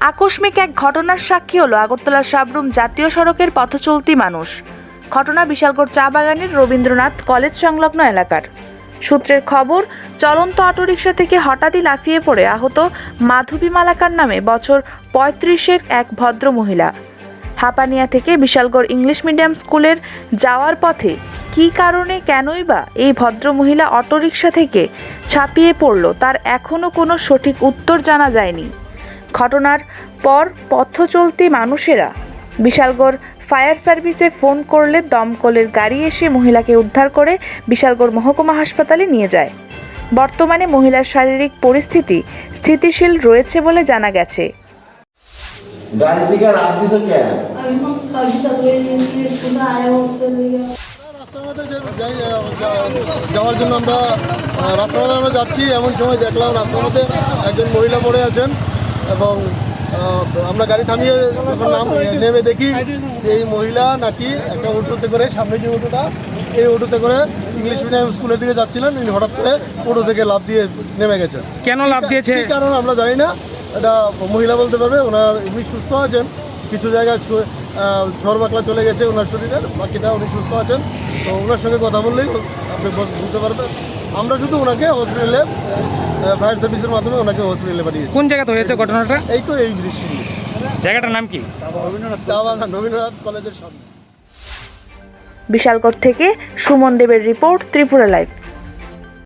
আকস্মিক এক ঘটনার সাক্ষী হলো আগরতলার সাবরুম জাতীয় সড়কের পথচলতি মানুষ। ঘটনা বিশালগড় চা বাগানের রবীন্দ্রনাথ কলেজ সংলগ্ন এলাকার। সূত্রের খবর, চলন্ত অটোরিকশা থেকে হঠাৎই লাফিয়ে পড়ে আহত মাধবী মালাকার নামে বছর পঁয়ত্রিশের এক ভদ্র মহিলা। হাপানিয়া থেকে বিশালগড় ইংলিশ মিডিয়াম স্কুলের যাওয়ার পথে কী কারণে কেনই বা এই ভদ্রমহিলা অটোরিকশা থেকে ছাপিয়ে পড়ল, তার এখনও কোনো সঠিক উত্তর জানা যায়নি। ঘটনার পর পথ চলতি মানুষেরা বিশালগড় ফায়ার সার্ভিসে ফোন করলে দমকলের গাড়ি এসে মহিলাকে উদ্ধার করে বিশালগড় মহকুমা হাসপাতালে নিয়ে যায়। বর্তমানে মহিলার শারীরিক পরিস্থিতি স্থিতিশীল রয়েছে বলে জানা গেছে। যাওয়ার জন্য আমরা আহ, রাস্তার মধ্যে আমরা যাচ্ছি এমন সময় দেখলাম রাস্তার মধ্যে একজন মহিলা পড়ে আছেন। এবং আমরা গাড়ি থামিয়ে যখন নাম নেমে দেখি যে এই মহিলা নাকি একটা অটোতে করে সামনে যে অটোটা এই অটোতে করে ইংলিশ মিডিয়াম স্কুলের দিকে যাচ্ছিলেন। ইনি হঠাৎ করে অটো থেকে লাভ দিয়ে নেমে গেছেন। কেন লাভ দিয়েছে? কারণ আমরা জানি না। এটা মহিলা বলতে পারবে ওনার এমনি সুস্থ আছেন। কিছু জায়গায় ঝড় বাকলা চলে গেছে ওনার শরীরের বাকিটা উনি সুস্থ আছেন। তো ওনার সঙ্গে কথা বললেই আপনি বুঝতে পারবেন। আমরা শুধু ওনাকে হসপিটালে ফায়ার সার্ভিসের মাধ্যমে ওনাকে হসপিটালে পাঠিয়েছি। কোন জায়গাতে হয়েছে ঘটনাটা? এই তো এই দৃশ্য জায়গাটার নাম কি? চা বাগান রবীন্দ্রনাথ কলেজের সামনে। বিশালগড় থেকে সুমন দেবের রিপোর্ট ত্রিপুরা লাইভ।